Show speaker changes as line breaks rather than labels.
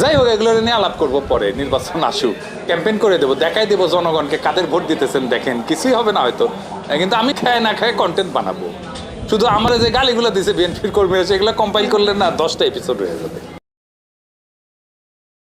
যাই হোক, এগুলো নিয়ে আলাপ করব পরে, নির্বাচন আসুক। ক্যাম্পেইন করে দেবো, দেখাই দেবো জনগণকে, কাদের ভোট দিতেছেন দেখেন, কিছুই হবে না হয়তো। কিন্তু আমি খায় না খায় কন্টেন্ট বানাবো। শুধু আমার যে গালিগুলো দিছে, বিএনপির কর্মীরা, সেগুলো কম্পাইল করলে না দশটা এপিসোড হয়ে যাবে।